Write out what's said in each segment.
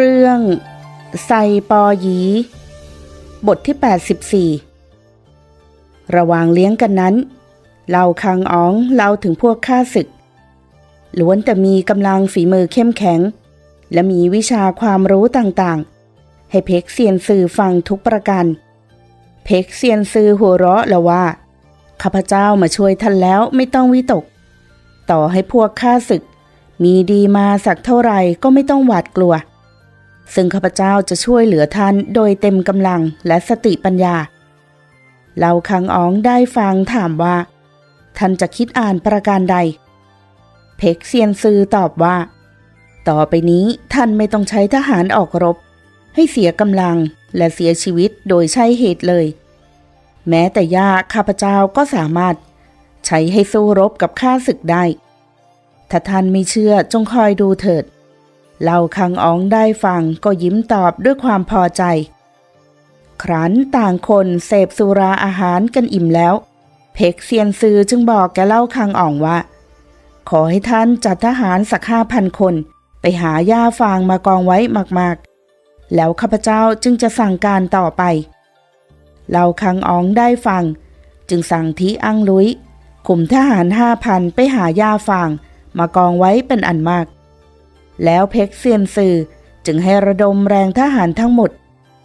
เรื่องไซปอหยี บทที่ 84 ระหว่างเลี้ยงกันนั้นเราคังอ๋องเล่าถึงพวกข้าศึก ล้วนแต่มีกำลังฝีมือเข้มแข็ง และมีวิชาความรู้ต่างๆ ให้เพกเซียนซือฟังทุกประการ เพกเซียนซือหัวเราะแล้วว่า ข้าพเจ้ามาช่วยท่านแล้วไม่ต้องวิตก ต่อให้พวกข้าศึก มีดีมาสักเท่าไหร่ก็ไม่ต้องหวาดกลัว ซึ่งข้าพเจ้าจะช่วยเหลือท่านโดยเต็มกำลังและสติปัญญาเราคังอ๋องได้ฟังถามว่า ท่านจะคิดอ่านประการใด เพกเซียนซือตอบว่า ต่อไปนี้ท่านไม่ต้องใช้ทหารออกรบ ให้เสียกำลังและเสียชีวิตโดยใช่เหตุเลย แม้แต่ยาข้าพเจ้าก็สามารถ ใช้ให้สู้รบกับข้าศึกได้ ถ้าท่านไม่เชื่อจงคอยดูเถิด เล่าคังอ๋องได้ฟังก็ยิ้มตอบด้วยความพอใจ ครั้นต่างคนเสพสุราอาหารกันอิ่มแล้ว เพกเซียนซือจึงบอกแกเล่าคังอ๋องว่า ขอให้ท่านจัดทหารสักห้าพันคน ไปหาหญ้าฟางมากองไว้มากๆ แล้วข้าพเจ้าจึงจะสั่งการต่อไปเราคังอ๋องได้ฟัง จึงสั่งทีอังลุยขุมทหารห้าพันไปหาหญ้าฟางมากองไว้เป็นอันมาก แล้วเพ็กเซียนซือจึงให้ระดมแรงทหารทั้งหมด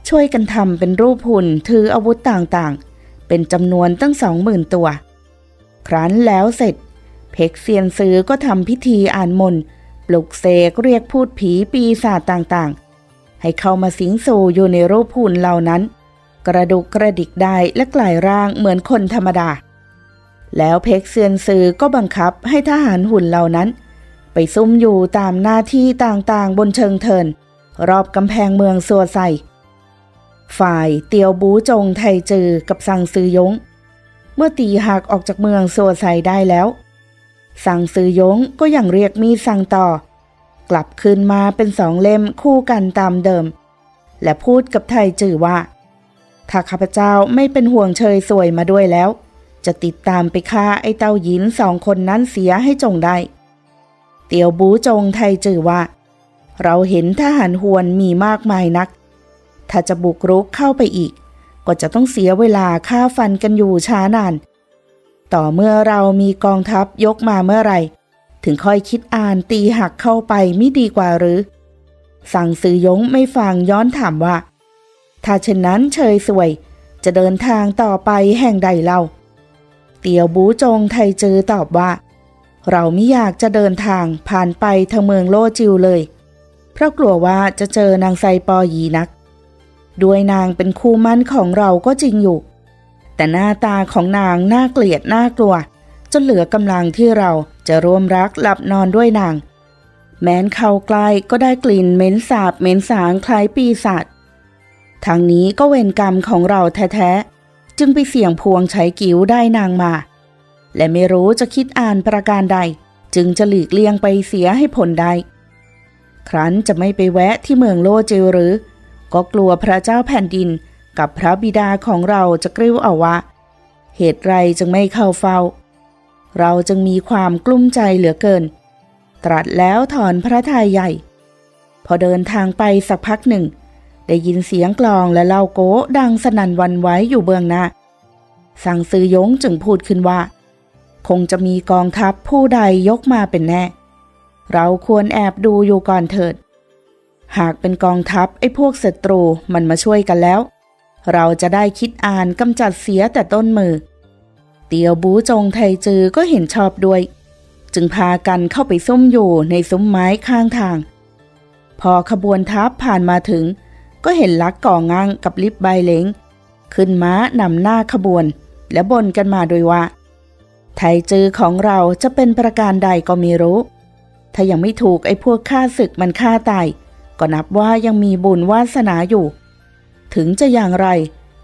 ช่วยกันทำเป็นรูปหุ่นถืออาวุธต่างๆ เป็นจำนวนตั้งสองหมื่นตัว ครั้นแล้วเสร็จ เพ็กเซียนซือก็ทำพิธีอ่านมนต์ปลุกเสกเรียกพูดผีปีศาจต่างๆ ให้เข้ามาสิงสู่อยู่ในรูปหุ่นเหล่านั้น กระดุกกระดิกได้และกลายร่างเหมือนคนธรรมดา แล้วเพ็กเซียนซือก็บังคับให้ทหารหุ่นเหล่านั้น ไปซุ่มอยู่ตามหน้าที่ต่างๆ บนเชิงเทิน รอบกำแพงเมืองสัวไซฝ่ายเตียวบูจงไทจือกับสังซือยง เมื่อตีหักออกจากเมืองสัวไซได้แล้ว สังซือยงก็ยังเรียกมีสั่งต่อ กลับคืนมาเป็นสองเล่มคู่กันตามเดิม และพูดกับไทจือว่า ถ้าข้าพเจ้าไม่เป็นห่วงเชยสวยมาด้วยแล้ว จะติดตามไปฆ่าไอ้เต้าหยินสองคนนั้นเสียให้จงได้ เตียวบูจงไทจือว่า เราเห็นทหารหวนมีมากมายนัก ถ้าจะบุกรุกเข้าไปอีก ก็จะต้องเสียเวลาฆ่าฟันกันอยู่ช้านาน ต่อเมื่อเรามีกองทัพยกมาเมื่อไหร่ ถึงค่อยคิดอ่านตีหักเข้าไปไม่ดีกว่าหรือ สั่งซื้อยงไม่ฟังย้อนถามว่า ถ้าเช่นนั้นเชยสวย จะเดินทางต่อไปแห่งใดเล่า เตียวบูจงไทจือตอบว่า เราไม่อยากจะเดินทางผ่านไปทางเมืองโลจิวเลย เพราะกลัวว่าจะเจอนางไซปอยีนัก ด้วยนางเป็นคู่มั่นของเราก็จริงอยู่ แต่หน้าตาของนางน่าเกลียดน่ากลัว จนเหลือกำลังที่เราจะร่วมรักหลับนอนด้วยนาง แม้นเข้าใกล้ก็ได้กลิ่นเหม็นสาบเหม็นสางคล้ายปีศาจทางนี้ก็เวรกรรมของเราแท้ๆ จึงไปเสี่ยงพวงใช้กิ้วได้นางมา และไม่รู้จะคิดอ่านประการใด จึงจะหลีกเลี่ยงไปเสียให้ผลได้ ครั้นจะไม่ไปแวะที่เมืองโลเจลหรือ ก็กลัวพระเจ้าแผ่นดินกับพระบิดาของเราจะกริ้วเอาว่าเหตุไรจึงไม่เข้าเฝ้า เราจึงมีความกลุ้มใจเหลือเกิน ตรัสแล้วถอนพระทัยใหญ่ พอเดินทางไปสักพักหนึ่ง ได้ยินเสียงกลองและเล่าโก้ดังสนั่นวันไหว้อยู่เบื้องหน้า สั่งซื้อยงจึงพูดขึ้นว่า คงจะมีกองทัพผู้ใดยกมาเป็นแน่ เราควรแอบดูอยู่ก่อนเถิด หากเป็นกองทัพไอ้พวกศัตรูมันมาช่วยกันแล้ว เราจะได้คิดอ่านกำจัดเสียแต่ต้นมือ เตียวบูจงไทจือก็เห็นชอบด้วย จึงพากันเข้าไปซุ่มอยู่ในซุ้มไม้ข้างทาง พอขบวนทัพผ่านมาถึง ก็เห็นลักก่องังกับลิบใบเหลงขึ้นม้านำหน้าขบวน และบ่นกันมาโดยว่า ไทจือของเราจะเป็นประการใดก็ไม่รู้ ถ้ายังไม่ถูกไอ้พวกฆ่าศึกมันฆ่าตาย ก็นับว่ายังมีบุญวาสนาอยู่ ถึงจะอย่างไร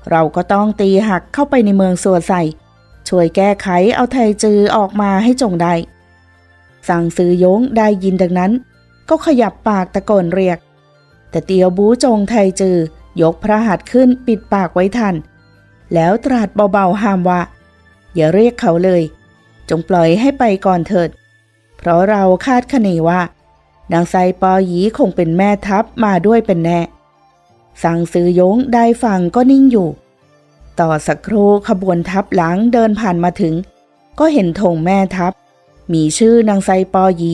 เราก็ต้องตีหักเข้าไปในเมืองสัวไซช่วยแก้ไขเอาไทจือออกมาให้จงได้ สั่งซื้อยงได้ยินดังนั้น ก็ขยับปากตะโกนเรียก แต่เตียวบูจงไทจือยกพระหัตถ์ขึ้นปิดปากไว้ทัน แล้วตรัสเบาๆห้ามว่า อย่าเรียกเขาเลย จงปล่อยให้ไปก่อนเถิด เพราะเราคาดคะเนว่า นางไซปอหยีคงเป็นแม่ทัพมาด้วยเป็นแน่ สั่งซื้อยงได้ฟังก็นิ่งอยู่ ต่อสักครู่ขบวนทัพหลังเดินผ่านมาถึง ก็เห็นธงแม่ทัพ มีชื่อนางไซปอหยี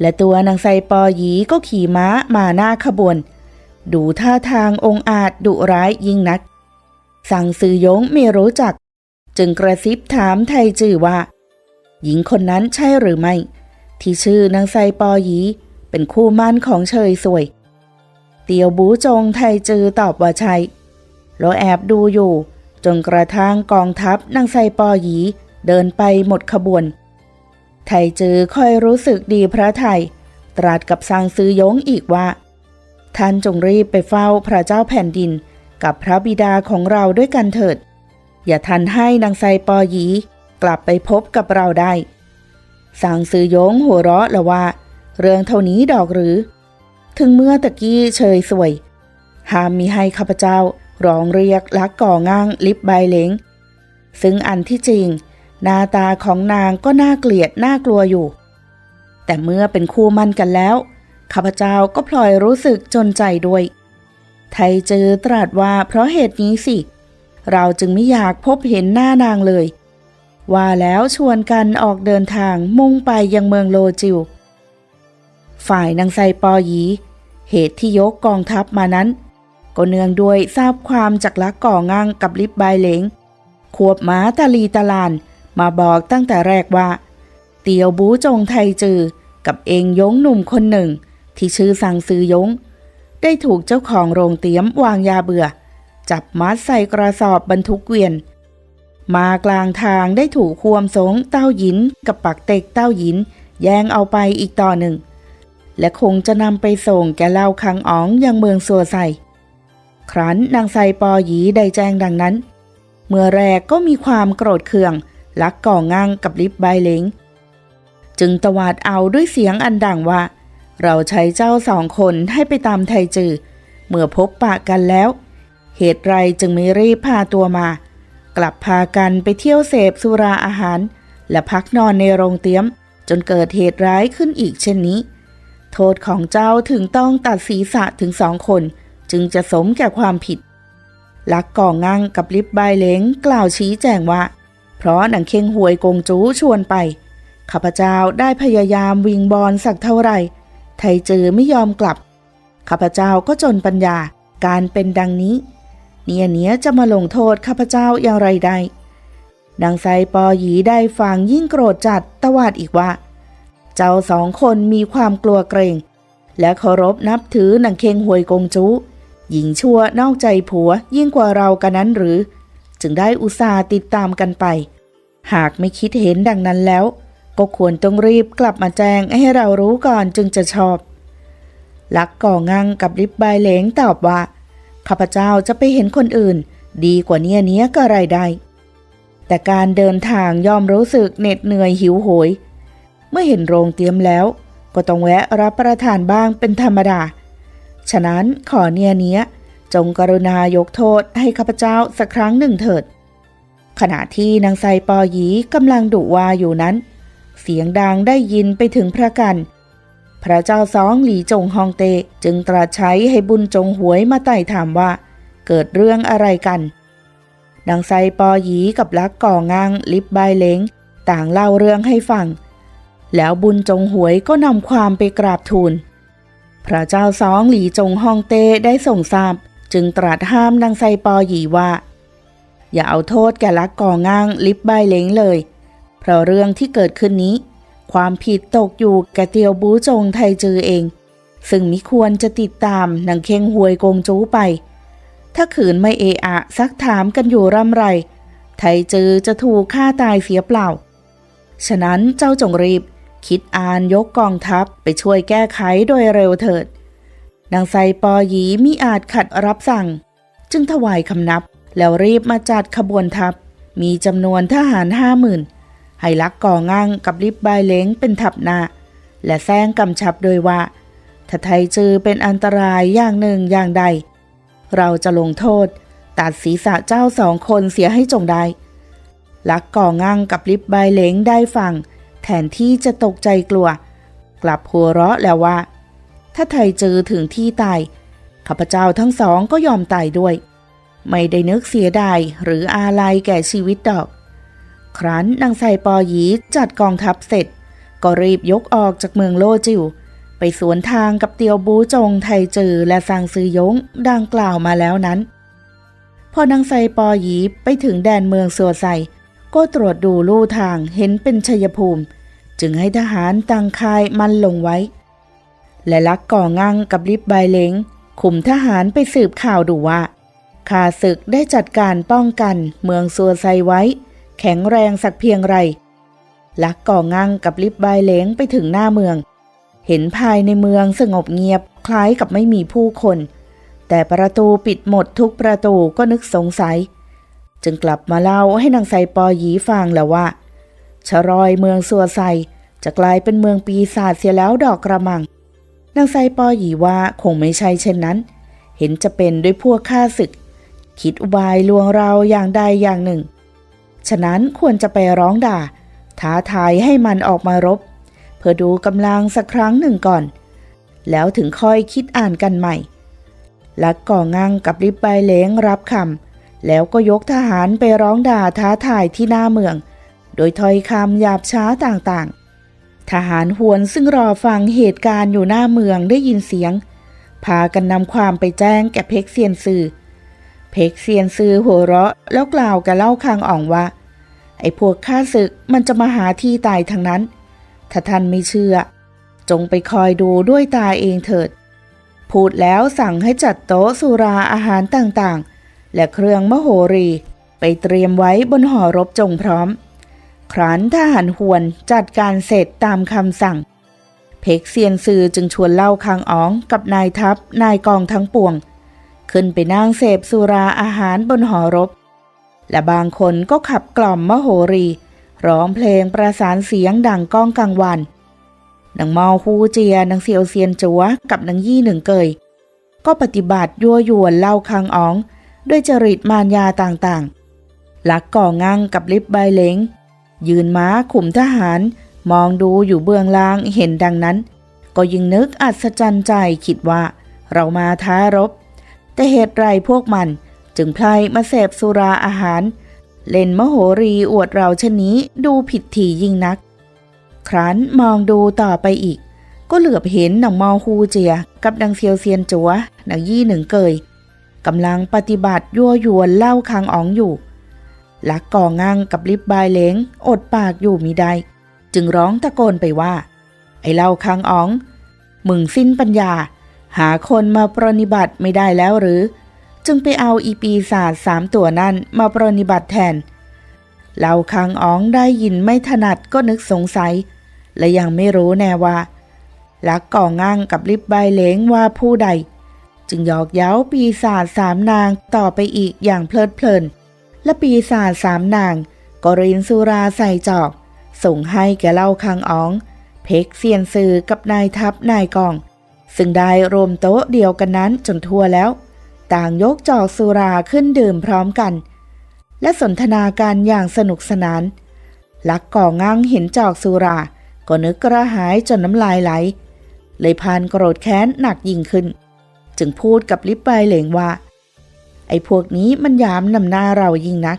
และตัวนางไซปอหยีก็ขี่ม้ามาหน้าขบวน ดูท่าทางองอาจดุร้ายยิ่งนัก สั่งซื้อยงไม่รู้จัก จึงกระซิบถามไทจือว่า หญิงคนนั้นใช่หรือไม่ ที่ชื่อนางไซปอหยีเป็นคู่มั่นของเชยสวย เตียวบูจงไทจือตอบว่าใช่แล้วแอบดูอยู่ จนกระทั่งกองทัพนางไซปอหยีเดินไปหมดขบวน ไทจือค่อยรู้สึกดีพระไทย ตรัสกับซางซื้อยงอีกว่า ท่านจงรีบไปเฝ้าพระเจ้าแผ่นดินกับพระบิดาของเราด้วยกันเถิด อย่าทันให้นางไซปอหยี กลับไปพบกับเราได้สางซือยงหัวเราะละว่า เรื่องเท่านี้ดอกหรือ ถึงเมื่อตะกี้เชยสวย ห้ามมีให้ข้าพเจ้าร้องเรียกลักก่อง้างลิบใบเหลงซึ่งอันที่จริง หน้าตาของนางก็น่าเกลียดน่ากลัวอยู่ แต่เมื่อเป็นคู่มั่นกันแล้วข้าพเจ้าก็พลอยรู้สึกจนใจด้วย ไทยเจอตรัสว่าเพราะเหตุนี้สิเเราจึงไม่อยากพบเห็นหน้านางเลย ว่าแล้วชวนกันออกเดินทางมุ่งไปยังเมืองโลจิว ฝ่ายนางไซปอหยี เหตุที่ยกกองทัพมานั้น ก็เนื่องด้วยทราบความจากลักก่อง้างกับลิบใบเหลงขวบม้าตาลีตาลานมาบอกตั้งแต่แรกว่า เตียวบูจงไทจือ กับเองยงหนุ่มคนหนึ่ง ที่ชื่อสังซือยง ได้ถูกเจ้าของโรงเตี๊ยมวางยาเบื่อ จับมัดใส่กระสอบบรรทุกเกวียน มากลางทางได้ถูกควมสงเต้าหยินกับปักเต็กเต้าหยิน แย่งเอาไปอีกต่อหนึ่ง และคงจะนำไปส่งแกเล่าคังอ๋องยังเมืองสัวไซครั้นนางไซปอหยีได้แจ้งดังนั้น เมื่อแรกก็มีความโกรธเคืองลักก่อง้างกับลิบใบเหลงจึงตวาดเอาด้วยเสียงอันดังว่า เราใช้เจ้าสองคนให้ไปตามไทจือ เมื่อพบปะกันแล้ว เหตุไรจึงไม่รีบพาตัวมา กลับพากันไปเที่ยวเสพสุราอาหาร และพักนอนในโรงเตี๊ยม จนเกิดเหตุร้ายขึ้นอีกเช่นนี้ โทษของเจ้าถึงต้องตัดศีรษะถึงสองคน จึงจะสมแก่ความผิด ลักก่องั่งกับลิบใบเหลงกล่าวชี้แจงว่า เพราะหนังเค็งหวยกงจูชวนไปข้าพเจ้าได้พยายามวิงบอลสักเท่าไหร่ ไทจือไม่ยอมกลับ ข้าพเจ้าก็จนปัญญาการเป็นดังนี้ เนี่ยเนี้ยจะมาลงโทษข้าพเจ้าอย่างไรได้นางไซปอหยีได้ฟังยิ่งโกรธจัดตวาดอีกว่า เจ้าสองคนมีความกลัวเกรง และเคารพนับถือนางเคงหวยกงจูหญิงชั่วนอกใจผัวยิ่งกว่าเรากันนั้นหรือ จึงได้อุตส่าห์ติดตามกันไป หากไม่คิดเห็นดังนั้นแล้ว ก็ควรต้องรีบกลับมาแจ้งให้เรารู้ก่อนจึงจะชอบ ลักก่องังกับริบใบเหลงตอบว่า ข้าพเจ้าจะไปเห็นคนอื่น ดีกว่าเนี้ยเนี้ยก็ไรได้ แต่การเดินทางย่อมรู้สึกเหน็ดเหนื่อยหิวโหย เมื่อเห็นโรงเตรียมแล้ว ก็ต้องแวะรับประทานบ้างเป็นธรรมดา ฉะนั้นขอเนียเนี้ยจงกรุณายกโทษให้ข้าพเจ้าสักครั้งหนึ่งเถิด ขณะที่นางไซปอหยีกำลังดุวาอยู่นั้น เสียงดังได้ยินไปถึงพระกัน พระเจ้าสองหลีจงฮองเตจึงตรัสใช้ให้บุญจงหวยมาไต่ถามว่า เกิดเรื่องอะไรกันนางไซปอหยีกับลักก่องาง ลิบใบเล้ง ต่างเล่าเรื่องให้ฟัง แล้วบุญจงหวยก็นำความไปกราบทูล พระเจ้าสองหลีจงฮองเตได้ส่งทราบ จึงตรัสห้ามนางไซปอหยีว่า อย่าเอาโทษแก่ลักก่องาง ลิบใบเล้งเลย เพราะเรื่องที่เกิดขึ้นนี้ ความผิดตกอยู่แก่เตียวบูจงไทจือเอง ซึ่งมิควรจะติดตามนางเค็งหวยกงจูไป ถ้าขืนไม่เอะอะซักถามกันอยู่ร่ำไร ไทจือจะถูกฆ่าตายเสียเปล่า ฉะนั้นเจ้าจงรีบคิดอ่านยกกองทัพไปช่วยแก้ไขโดยเร็วเถิด นางไซปอหยีมิอาจขัดรับสั่ง จึงถวายคำนับแล้วรีบมาจัดขบวนทัพ มีจำนวนทหารห้าหมื่น ให้ลักก่องั่งกับลิบใบเล้งเป็นทัพหน้าและแซงกำชับโดยว่าถ้าไทยจือเป็นอันตรายอย่างหนึ่งอย่างใด เราจะลงโทษ ตัดศีรษะเจ้าสองคนเสียให้จงได้ลักก่องั่งกับลิบใบเล้งได้ฟังแทนที่จะตกใจกลัว กลับหัวเราะแล้วว่า ถ้าไทเจอถึงที่ตายข้าพเจ้าทั้งสองก็ยอมตายด้วย ไม่ได้นึกเสียดายหรืออาลัยแก่ชีวิตดอก ครั้นนางไซปอหยีจัดกองทัพเสร็จ ก็รีบยกออกจากเมืองโลจิว ไปสวนทางกับเตียวบูจงไทเจอและซางซือยงดังกล่าวมาแล้วนั้น พอนางไซปอหยีไปถึงแดนเมืองสัวไซก็ตรวจดูลู่ทางเห็นเป็นชัยภูมิ จึงให้ทหารตั้งคายมันลงไว้ และลักก่องั่งกับลิบใบเล้งขุมทหารไปสืบข่าวดูว่าข้าศึกได้จัดการป้องกันเมืองสัวไซไว้ แข็งแรงสักเพียงไรลักก่องั่งกับลิบใบเลงไปถึงหน้าเมือง เห็นภายในเมืองสงบเงียบคล้ายกับไม่มีผู้คน แต่ประตูปิดหมดทุกประตูก็นึกสงสัย จึงกลับมาเล่าให้นางไซปอหยีฟังแล้วว่าชรอยเมืองสัวไซจะกลายเป็นเมืองปีศาจเสียแล้วดอกกระมัง นางไซปอหยีว่าคงไม่ใช่เช่นนั้น เห็นจะเป็นด้วยพวกข้าศึก คิดอุบายลวงเราอย่างใดอย่างหนึ่ง ฉะนั้นควรจะไปร้องด่า ท้าทายให้มันออกมารบ เพื่อดูกำลังสักครั้งหนึ่งก่อน แล้วถึงค่อยคิดอ่านกันใหม่ลักก่องั่งกับริบใบเล้งรับคำแล้วก็ยกทหารไปร้องด่าท้าทายที่หน้าเมือง โดยถ้อยคำหยาบช้าต่างๆ ทหารหวนซึ่งรอฟังเหตุการณ์อยู่หน้าเมืองได้ยินเสียง พากันนำความไปแจ้งแก่เพ็กเซียนซือ เพ็กเซียนซือหัวเราะแล้วกล่าวกับเล่าคางอ่องว่า ไอ้พวกข้าศึกมันจะมาหาที่ตายทั้งนั้น ถ้าท่านไม่เชื่อ จงไปคอยดูด้วยตาเองเถิด พูดแล้วสั่งให้จัดโต๊ะสุราอาหารต่างๆ และเครื่องมโหรีไปเตรียมไว้บนหอรบจงพร้อม ครั้นทหารหวนจัดการเสร็จตามคำสั่ง เพกเซียนซือจึงชวนเล่าคางอ๋องกับนายทัพนายกองทั้งปวง ขึ้นไปนั่งเสพสุราอาหารบนหอรบ และบางคนก็ขับกล่อมมโหรี ร้องเพลงประสานเสียงดังก้องกลางวันนางเมาฮูเจียนางเซียวเซียนจัวกับนางยี่หนึ่งเกย ก็ปฏิบัติยั่วยวนเล่าคังอ๋อง ด้วยจริตมารยาต่างๆ ลักก่องั่งกับลิบใบเหลงยืนม้าขุมทหาร มองดูอยู่เบื้องล่างเห็นดังนั้น ก็ยิ่งนึกอัศจรรย์ใจคิดว่า เรามาท้ารบ แต่เหตุไรพวกมันจึงพลายมาเสพสุราอาหาร เล่นมโหรีอวดเราเช่นนี้ดูผิดถี่ยิ่งนัก ครั้นมองดูต่อไปอีก ก็เหลือบเห็นหนังมอฮูเจีย กับนางเซียวเซียนจัวหนังยี่หนึ่งเกยกำลังปฏิบัติยั่วยวนเล่าคางอ๋องอยู่ลักก่องั่งกับลิบบายเล้งอดปากอยู่มิได้จึงร้องตะโกนไปว่า ไอเล่าคางอ๋อง มึงสิ้นปัญญา หาคนมาปรนิบัติไม่ได้แล้วหรือ จึงไปเอาอีปีศาจสามตัวนั่นมาปรนิบัติแทนเล่าคางอ๋องได้ยินไม่ถนัดก็นึกสงสัย และยังไม่รู้แน่ว่าลักก่องั่งกับลิบใบเหลงว่าผู้ใด จึงหยอกเย้าปีศาจสามนางต่อไปอีกอย่างเพลิดเพลิน และปีศาจสามนางก็รินสุราใส่จอก ส่งให้แกเล่าคางอ๋อง เพกเซียนซือกับนายทัพนายกอง ซึ่งได้รวมโต๊ะเดียวกันนั้นจนทั่วแล้ว ต่างยกจอกสุราขึ้นดื่มพร้อมกัน และสนทนาการอย่างสนุกสนาน ลักก่องั่งเห็นจอกสุรา ก็นึกกระหายจนน้ำลายไหล เลยพานโกรธแค้นหนักยิ่งขึ้น จึงพูดกับลิปไปเหลงว่า ไอ้พวกนี้มันยามนำหน้าเรายิ่งนัก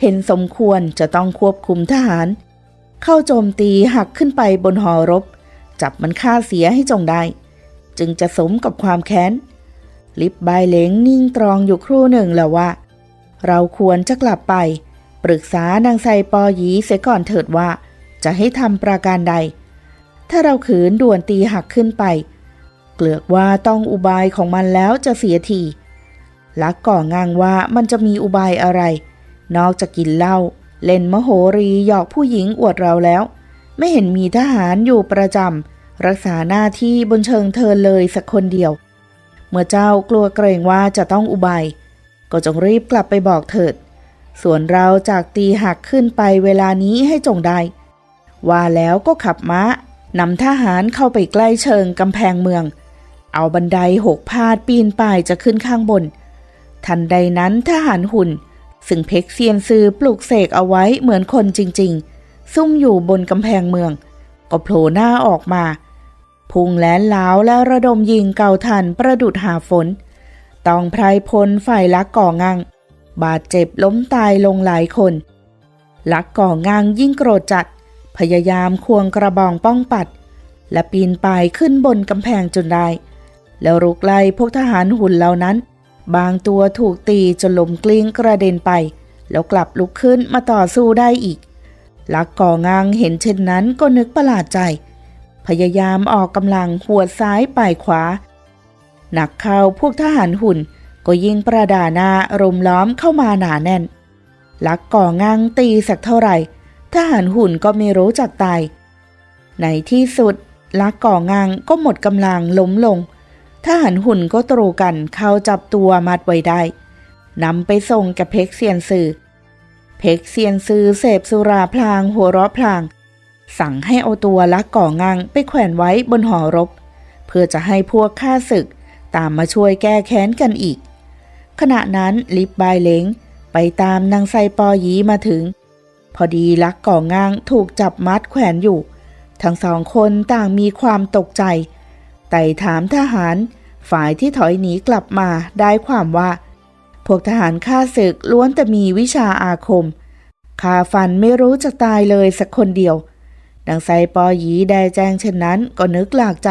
เห็นสมควรจะต้องควบคุมทหาร เข้าโจมตีหักขึ้นไปบนหอรบ จับมันฆ่าเสียให้จงได้ จึงจะสมกับความแค้น ลิปใบเหลงนิ่งตรองอยู่ครู่หนึ่งแล้วว่า เราควรจะกลับไป ปรึกษานางไซปอหยีเสียก่อนเถิดว่า จะให้ทำประการใด ถ้าเราขืนด่วนตีหักขึ้นไป เกลือกว่าต้องอุบายของมันแล้วจะเสียทีลักก่องางว่ามันจะมีอุบายอะไร นอกจากกินเหล้าเล่นมโหรีหยอกผู้หญิงอวดเราแล้ว ไม่เห็นมีทหารอยู่ประจำ รักษาหน้าที่บนเชิงเทินเลยสักคนเดียว เมื่อเจ้ากลัวเกรงว่าจะต้องอุบาย ก็จงรีบกลับไปบอกเถิด ส่วนเราจากตีหักขึ้นไปเวลานี้ให้จงได้ ว่าแล้วก็ขับม้านำทหารเข้าไปใกล้เชิงกำแพงเมือง เอาบันไดหกพาดปีนป่ายจะขึ้นข้างบน ทันใดนั้นทหารหุ่น ซึ่งเพกเซียนซือปลูกเสกเอาไว้เหมือนคนจริง ๆ ซุ่มอยู่บนกำแพงเมือง ก็โผล่หน้าออกมา พุ่งแลนล้าวและระดมยิงเก่าทันประดุดหาฝน ต้องไพรพลฝ่ายลักก่องัง บาดเจ็บล้มตายลงหลายคน ลักก่องังยิ่งโกรธจัด พยายามควงกระบองป้องปัด และปีนป่ายขึ้นบนกำแพงจนได้ แล้วรุกไล่พวกทหารหุ่นเหล่านั้น บางตัวถูกตีจนล้มกลิ้งกระเด็นไป แล้วกลับลุกขึ้นมาต่อสู้ได้อีกลักก่องางเห็นเช่นนั้นก็นึกประหลาดใจ พยายามออกกำลังหัวซ้ายป่ายขวา หนักเข้าพวกทหารหุ่นก็ยิงประดาหน้ารุมล้อมเข้ามาหนาแน่น ลักก่องางตีสักเท่าไหร่ ทหารหุ่นก็ไม่รู้จักตาย ในที่สุด ลักก่องางก็หมดกำลังล้มลง ทหารหุ่นก็ตรูกันเข้าจับตัวมัดไว้ได้นำไปส่งกับเพกเซียนซือเพกเซียนซือเสพสุราพลางหัวเราะพลาง สั่งให้เอาตัวลักก่องางไปแขวนไว้บนหอรบ เพื่อจะให้พวกข้าศึกตามมาช่วยแก้แค้นกันอีก ขณะนั้นลิบบายเล้งไปตามนางไซปอยีมาถึง พอดีลักก่องางถูกจับมัดแขวนอยู่ ทั้งสองคนต่างมีความตกใจไต่ถามทหารฝ่ายที่ถอยหนีกลับมาได้ความว่า พวกทหารข้าศึกล้วนแต่มีวิชาอาคมคาฟันไม่รู้จะตายเลยสักคนเดียว นางไซปอยีได้แจ้งเช่นนั้นก็นึกหลากใจ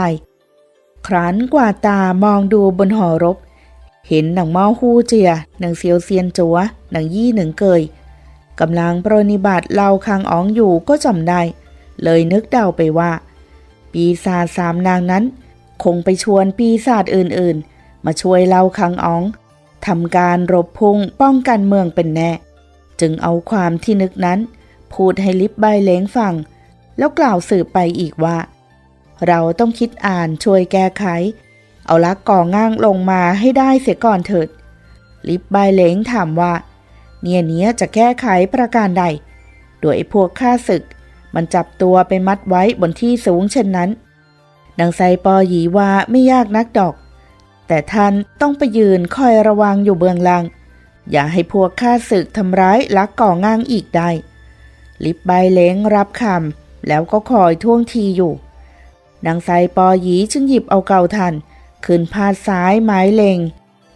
ครั้นกว่าตามองดูบนหอรบ เห็นหนังเมาฮู้เจียหนังเซียวเซียนจัวหนังยี่หนึ่งเกยกำลังปรนิบัติเล่าคางอ๋องอยู่ก็จำได้ เลยนึกเดาไปว่า ปีศาจสามนางนั้น คงไปชวนปีศาจอื่นๆ มาช่วยเล่าคังอ๋องทำการรบพุงป้องกันเมืองเป็นแน่ จึงเอาความที่นึกนั้น พูดให้ลิบใบเล้งฟัง แล้วกล่าวสืบไปอีกว่า เราต้องคิดอ่านช่วยแก้ไข เอาลักก่อง่างลงมาให้ได้เสียก่อนเถิด ลิบใบเล้งถามว่า เนี่ยเนี้ยจะแก้ไขประการใด โดยไอ้พวกข้าศึก มันจับตัวไปมัดไว้บนที่สูงเช่นนั้นนางไซปอหยีว่าไม่ยากนักดอก แต่ท่านต้องไปยืนคอยระวังอยู่เบื้องหลังอย่าให้พวกข้าศึกทำร้ายลักก่อง่างอีกได้ ลิบใบเล้งรับคำ แล้วก็คอยท่วงทีอยู่นางไซปอหยีจึงหยิบเอาเก่าทัน ขึ้นพาดซ้ายไม้เล็ง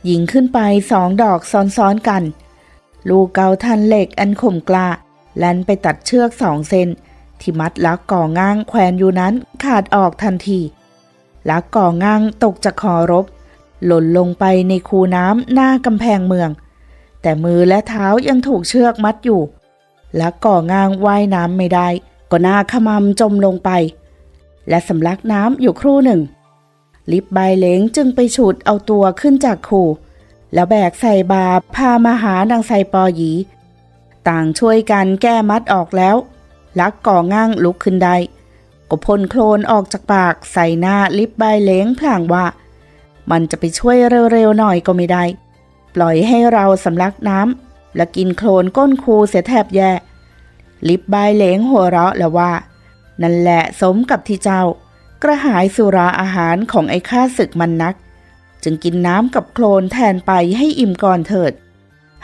ยิงขึ้นไปสองดอกซ้อนๆกัน ลูกเกาทันเหล็กอันคมกล้าแล่นไปตัดเชือกสองเส้นที่มัดลักก่อง่างแขวนอยู่นั้นขาดออกทันทีลักก่อง่างตกจากคอรบ หล่นลงไปในคูน้ำหน้ากำแพงเมือง แต่มือและเท้ายังถูกเชือกมัดอยู่ลักก่อง่างว่ายน้ำไม่ได้ ก็หน้าขมำจมลงไป และสำลักน้ำอยู่ครู่หนึ่ง ลิบใบเหลงจึงไปฉุดเอาตัวขึ้นจากคูแล้วแบกใส่บาพามาหานางไซปอหยี ต่างช่วยกันแก้มัดออกแล้ว ลักก่อง่างลุกขึ้นได้ก็พ่นโคลนออกจากปากใส่หน้าลิบใบเหลงพลางว่า มันจะไปช่วยเร็วๆหน่อยก็ไม่ได้ ปล่อยให้เราสำลักน้ำและกินโคลนก้นคูเสียแทบแย่ ลิบใบเหลงหัวเราะแล้วว่า นั่นแหละสมกับที่เจ้า กระหายสุราอาหารของไอ้ข้าศึกมันนัก จึงกินน้ำกับโคลนแทนไปให้อิ่มก่อนเถิด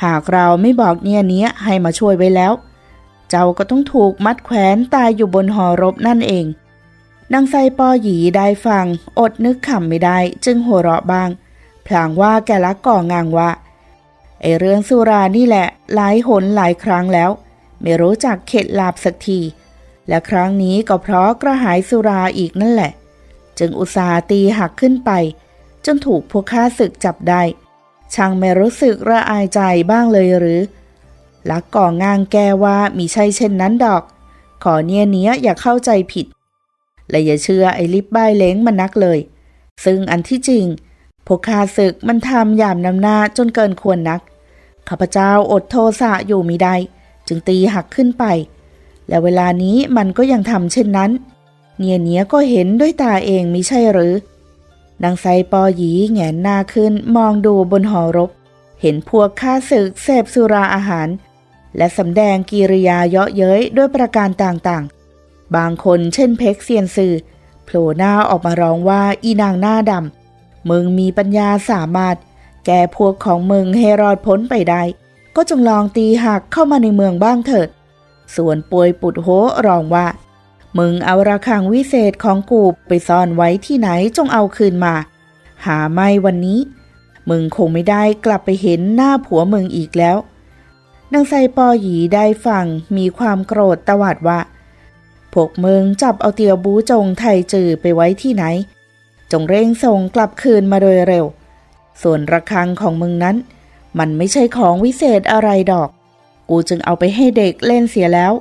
หากเราไม่บอกเนี่ยเนี้ยให้มาช่วยไว้แล้ว เจ้าก็ต้องถูกมัดแขวนตายอยู่บนหอรบนั่นเองนางไซปอหยีได้ฟัง อดนึกขำไม่ได้ จึงหัวเราะบ้าง พลางว่าแกละก่องางว่าไอเรื่องสุรานี่แหละ หลายหนหลายครั้งแล้ว ไม่รู้จักเข็ดลาบสักที และครั้งนี้ก็เพราะกระหายสุราอีกนั่นแหละ จึงอุตส่าห์ตีหักขึ้นไป จนถูกพวกข้าศึกจับได้ ช่างไม่รู้สึกระอายใจบ้างเลยหรือ ลักก่องางแกว่ามีใช่เช่นนั้นดอก ขอเนี่ยเนี้ยอย่าเข้าใจผิด และอย่าเชื่อไอ้ลิบบ้ายเล้งมันนักเลย ซึ่งอันที่จริงพวกข้าศึกมันทำยามนำหน้าจนเกินควรนักข้าพเจ้าอดโทสะอยู่มิได้ จึงตีหักขึ้นไป และเวลานี้มันก็ยังทำเช่นนั้น เนียเนียก็เห็นด้วยตาเองมิใช่หรือนางไซปอหยีแงนหน้าขึ้นมองดูบนหอรบ เห็นพวกข้าศึกเสพสุราอาหาร และสำแดงกิริยาเยาะเย้ยด้วยประการต่างๆ บางคนเช่นเพ็กเซียนซือโผล่หน้าออกมาร้องว่าอีนางหน้าดำมึงมีปัญญาสามารถ แก้พวกของมึงให้รอดพ้นไปได้ ก็จงลองตีหักเข้ามาในเมืองบ้างเถิด ส่วนป่วยปุดโหร้องว่า มึงเอาระฆังวิเศษของกูไปซ่อนไว้ที่ไหนจงเอาคืนมา หาไม่วันนี้ มึงคงไม่ได้กลับไปเห็นหน้าผัวมึงอีกแล้ว นางไซปอหยีได้ฟังมีความโกรธตวาดว่า พวกมึงจับเอาเตียวบูจงไทยจือไปไว้ที่ไหน จงเร่งส่งกลับคืนมาโดยเร็ว ส่วนระฆังของมึงนั้น มันไม่ใช่ของวิเศษอะไรดอก กูจึงเอาไปให้เด็กเล่นเสียแล้ว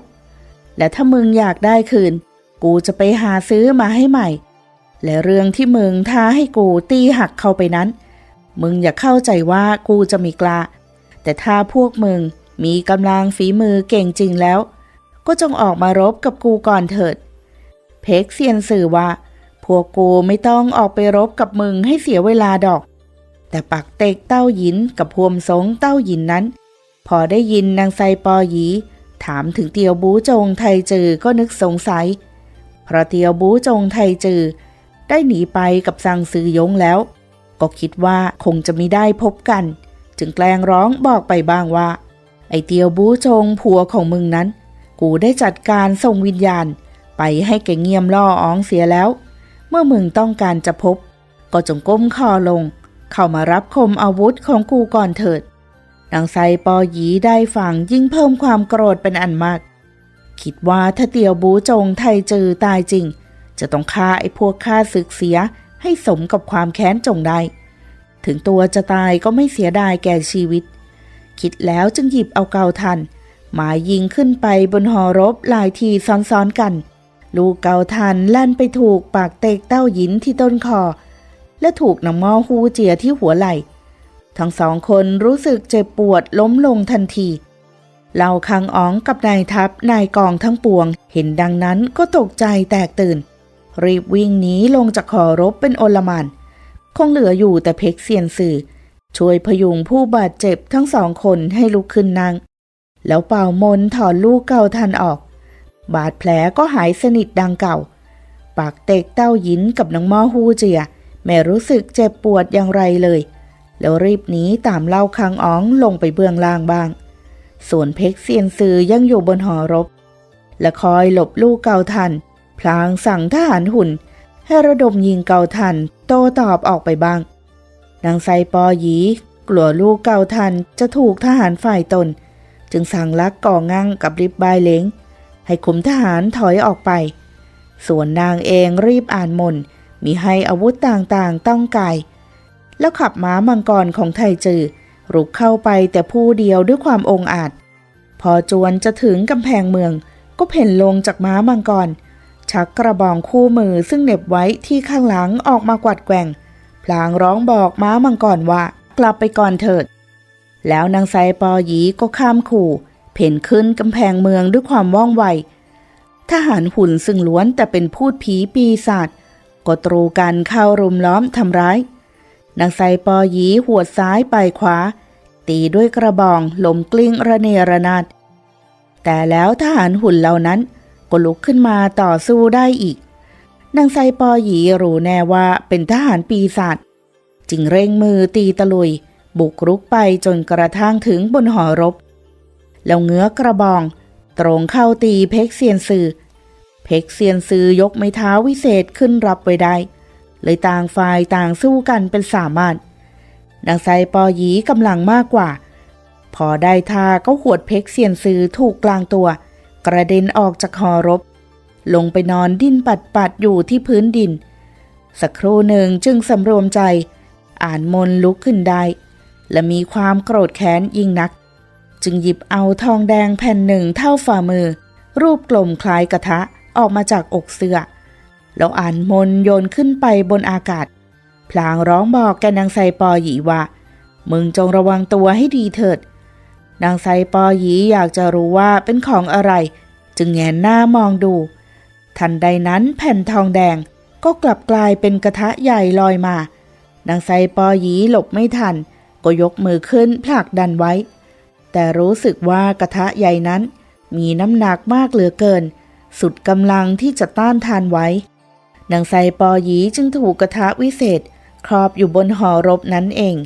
และถ้ามึงอยากได้คืน กูจะไปหาซื้อมาให้ใหม่ และเรื่องที่มึงท้าให้กูตีหักเข้าไปนั้น มึงอย่าเข้าใจว่ากูจะมีกล้าแต่ถ้าพวกมึงมีกำลังฝีมือเก่งจริงแล้ว ก็จงออกมารบกับกูก่อนเถิด เพกเซียนสื่อว่า พวกกูไม่ต้องออกไปรบกับมึงให้เสียเวลาดอก แต่ปักเตกเต้าหยินกับพวมสงเต้าหยินนั้น พอได้ยินนางไซปอหยีถามถึงเตียวบูจงไทจือก็นึกสงสัย เพราะเตียวบูจงไทจือ ได้หนีไปกับซังซือยงแล้ว ก็คิดว่าคงจะไม่ได้พบกัน จึงแกล้งร้องบอกไปบ้างว่า ไอเตียวบูจงผัวของมึงนั้น กูได้จัดการส่งวิญญาณ ไปให้แกเงียมล่ออ้องเสียแล้ว เมื่อมึงต้องการจะพบ ก็จงก้มคอลง เข้ามารับคมอาวุธของกูก่อนเถิดนางไซปอหยีได้ฟังยิ่งเพิ่มความโกรธเป็นอันมาก คิดว่าถ้าเตียวบูจงไทยจือตายจริง จะต้องฆ่าไอ้พวกฆ่าศึกเสียให้สมกับความแค้นจงได้ ถึงตัวจะตายก็ไม่เสียดายแก่ชีวิต คิดแล้วจึงหยิบเอาเกาทัน หมายยิงขึ้นไปบนหอรบหลายทีซ้อนๆกัน ลูกเกาทันลั่นไปถูกปากเตกเต้าหยินที่ต้นคอ และถูกนางมอฮูเจียที่หัวไหล่ทั้งสองคนรู้สึกเจ็บปวดล้มลงทันทีเหล่าคังอ๋องกับนายทัพนายกองทั้งปวง เห็นดังนั้นก็ตกใจแตกตื่น รีบวิ่งหนีลงจากหอรบเป็นโอลมานคงเหลืออยู่แต่เพกเซียนสื่อ ช่วยพยุงผู้บาดเจ็บทั้งสองคนให้ลุกขึ้นนั่ง แล้วเป่ามนถอนลูกเก่าทันออก บาดแผลก็หายสนิทดังเก่า ปากเตกเต้าหยินกับนางม่อฮูเจีย ไม่รู้สึกเจ็บปวดอย่างไรเลย แล้วรีบหนีตามเล่าคังอ๋องลงไปเบื้องล่างบ้าง ส่วนเพ็กเซียนซือยังอยู่บนหอรบ และคอยหลบลูกเกาทัน พลางสั่งทหารหุ่น ให้ระดมยิงเกาทัน โตตอบออกไปบ้าง นางไซปอหยีกลัวลูกเกาทันจะถูกทหารฝ่ายตน จึงสั่งลักก่องั่งกับริบบายเล้งให้ขุมทหารถอยออกไป ส่วนนางเองรีบอ่านมนต์ มีให้อาวุธต่างๆต้องกาย แล้วขับม้ามังกรของไทจือ รุกเข้าไปแต่ผู้เดียวด้วยความองอาจ พอจวนจะถึงกำแพงเมือง ก็เพ่นลงจากม้ามังกร ชักกระบองคู่มือซึ่งเหน็บไว้ที่ข้างหลังออกมากวัดแกว่ง พลางร้องบอกม้ามังกรว่ากลับไปก่อนเถิด แล้วนางไซปอหยีก็ข้ามขู่ เพ่นขึ้นกำแพงเมืองด้วยความว่องไวทหารหุ่นซึ่งล้วนแต่เป็นพูดผีปีศาจ ก็ตรูกันเข้ารุมล้อมทำร้ายนางไซปอหยีหัวซ้ายไปขวา ตีด้วยกระบองลมกลิ้งระเนระนาดแต่แล้วทหารหุ่นเหล่านั้นก็ลุกขึ้นมาต่อสู้ได้อีกนางไซปอหยีรู้แน่ว่าเป็นทหารปีศาจจึงเร่งมือตีตะลุย บุกรุกไปจนกระทั่งถึงบนหอรบ แล้วเงื้อกระบอง ตรงเข้าตีเพกเซียนซือ เพกเซียนซือยกไม้เท้าวิเศษขึ้นรับไว้ได้ เลยต่างฝ่ายต่างสู้กันเป็นสามารถนางไซปอหยีกำลังมากกว่า พอได้ท่าก็หวดเพกเซียนซือถูกกลางตัว กระเด็นออกจากหอรบ ลงไปนอนดิ้นปัดปัดๆอยู่ที่พื้นดิน สักครู่หนึ่งจึงสำรวมใจ อ่านมนลุกขึ้นได้ และมีความโกรธแค้นยิ่งนัก จึงหยิบเอาทองแดงแผ่นหนึ่งเท่าฝ่ามือ รูปกลมคล้ายกระทะ ออกมาจากอกเสื้อแล้วอ่านมนโยนขึ้นไปบนอากาศ พลางร้องบอกแกนางไซปอหยีว่า มึงจงระวังตัวให้ดีเถิด นางไซปอหยีอยากจะรู้ว่าเป็นของอะไร จึงแงนหน้ามองดู ทันใดนั้นแผ่นทองแดงก็กลับกลายเป็นกระทะใหญ่ลอยมา นางไซปอหยีหลบไม่ทัน ก็ยกมือขึ้นผลักดันไว้ แต่รู้สึกว่ากระทะใหญ่นั้น มีน้ำหนักมากเหลือเกิน สุดกำลังที่จะต้านทานไว้นางไซปอหยีจึงถูกกระทะวิเศษ ครอบอยู่บนหอรบนั้นเอง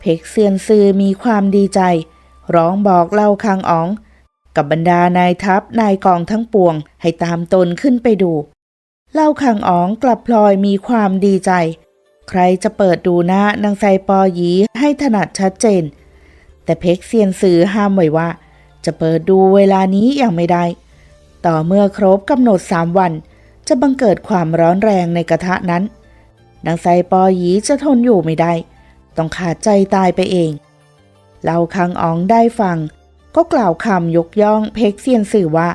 เพกเซียนซือมีความดีใจ ร้องบอกเล่าคังอ๋อง กับบรรดานายทัพนายกองทั้งปวงให้ตามตนขึ้นไปดู เล่าคังอ๋องกลับพลอยมีความดีใจ ใครจะเปิดดูหน้านางไซปอหยีให้ถนัดชัดเจน แต่เพ็กเซียนซือห้ามไว้ว่า จะเปิดดูเวลานี้อยังไม่ได้ ต่อเมื่อครบกำหนดสามวัน จะบังเกิดความร้อนแรงในกระทะนั้นนางไซปอหยีจะทนอยู่ไม่ได้ ต้องขาดใจตายไปเองเล่าคังอ๋องได้ฟัง ก็กล่าวคำยกย่องเพ็กเซียนสื่อว่า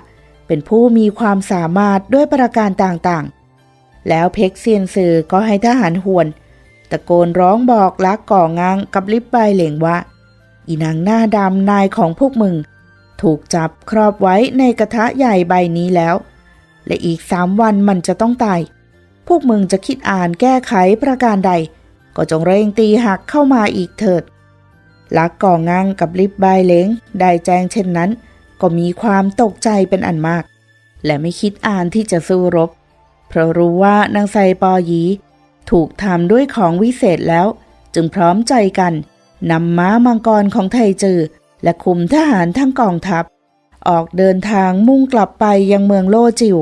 เป็นผู้มีความสามารถด้วยประการต่างๆ แล้วเพ็กเซียนสื่อก็ให้ทหารหวน ตะโกนร้องบอกลักก่องางกับลิบใบเหลงว่า อีนางหน้าดำนายของพวกมึง ถูกจับครอบไว้ในกระทะใหญ่ใบนี้แล้ว และอีกสามวันมันจะต้องตาย พวกมึงจะคิดอ่านแก้ไขประการใด ก็จงเร่งตีหักเข้ามาอีกเถิด ลักก่องางกับลิบใบเหลงได้แจ้งเช่นนั้น ก็มีความตกใจเป็นอันมาก และไม่คิดอ่านที่จะสู้รบ เพราะรู้ว่านางไซปอหยีถูกทำด้วยของวิเศษแล้ว จึงพร้อมใจกันนำม้ามังกรของไทจือ และคุมทหารทั้งกองทัพ ออกเดินทางมุ่งกลับไปยังเมืองโลจิว